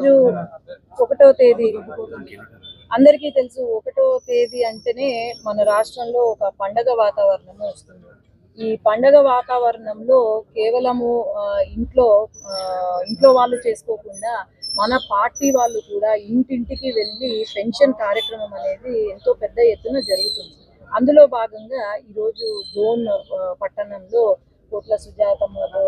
ఈరోజు ఒకటో తేదీ. అందరికీ తెలుసు ఒకటో తేదీ అంటేనే మన రాష్ట్రంలో ఒక పండగ వాతావరణం వస్తుంది. ఈ పండగ వాతావరణంలో కేవలము ఆ, ఇంట్లో ఆ, ఇంట్లో వాళ్ళు చేసుకోకుండా మన పార్టీ వాళ్ళు కూడా ఇంటింటికి వెళ్ళి పెన్షన్ కార్యక్రమం అనేది ఎంతో పెద్ద ఎత్తున జరుగుతుంది. అందులో భాగంగా ఈరోజు డోన్ పట్టణంలో కోట్ల సుజాతమ్మతో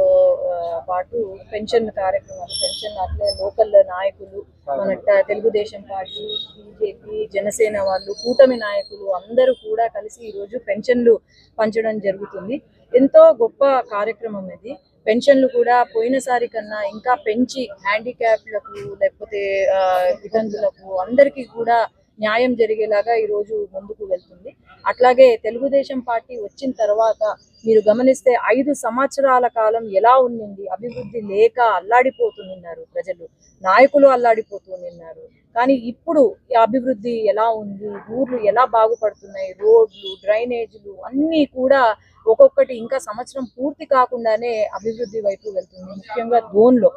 పాటు పెన్షన్ కార్యక్రమాలు పెన్షన్ అట్లే లోకల్ నాయకులు మన తెలుగుదేశం పార్టీ బీజేపీ జనసేన వాళ్ళు కూటమి నాయకులు అందరూ కూడా కలిసి ఈరోజు పెన్షన్లు పంచడం జరుగుతుంది. ఎంతో గొప్ప కార్యక్రమం ఇది. పెన్షన్లు కూడా పోయినసారి కన్నా ఇంకా పెంచి హ్యాండిక్యాప్లకు లేకపోతే ఆ, వితంతులకు అందరికీ కూడా న్యాయం జరిగేలాగా ఈరోజు ముందుకు వెళ్తుంది. అట్లాగే తెలుగుదేశం పార్టీ వచ్చిన తర్వాత మీరు గమనిస్తే ఐదు సంవత్సరాల కాలం ఎలా ఉండింది? అభివృద్ధి లేక అల్లాడిపోతున్నారు ప్రజలు. నాయకులు అల్లాడిపోతున్నారు కానీ ఇప్పుడు ఈ అభివృద్ధి ఎలా ఉంది? ఊర్లు ఎలా బాగుపడుతున్నాయి? రోడ్లు డ్రైనేజీలు అన్నీ కూడా ఒక్కొక్కటి ఇంకా సంవత్సరం పూర్తి కాకుండానే అభివృద్ధి వైపు వెళ్తుంది. ముఖ్యంగా ధోన్లో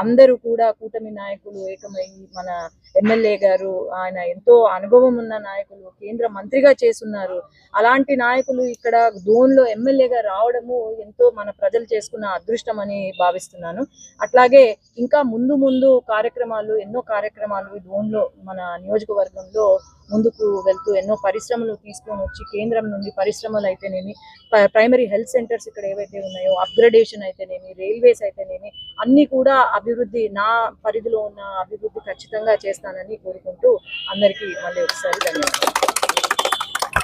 అందరూ కూడా కూటమి నాయకులు ఏకమై మన ఎమ్మెల్యే గారు ఆయన ఎంతో అనుభవం ఉన్న నాయకులు కేంద్ర మంత్రిగా చేస్తున్నారు. అలాంటి నాయకులు ఇక్కడ దోన్లో ఎమ్మెల్యేగా రావడము ఎంతో మన ప్రజలు చేసుకున్న అదృష్టం అని భావిస్తున్నాను. అట్లాగే ఇంకా ముందు ముందు కార్యక్రమాలు ఎన్నో కార్యక్రమాలు దోన్లో మన నియోజకవర్గంలో ముందుకు వెళ్తూ ఎన్నో పరిశ్రమలు తీసుకొని వచ్చి కేంద్రం నుండి పరిశ్రమలు అయితేనేమి ప్రైమరీ హెల్త్ సెంటర్స్ ఇక్కడ ఏవైతే ఉన్నాయో అప్గ్రేడేషన్ అయితేనేమి రైల్వేస్ అయితేనేమి అన్ని కూడా అభివృద్ధి నా పరిధిలో ఉన్న అభివృద్ధి ఖచ్చితంగా చేస్తానని కోరుకుంటూ అందరికీ మళ్ళీ ఒకసారి ధన్యవాదాలు.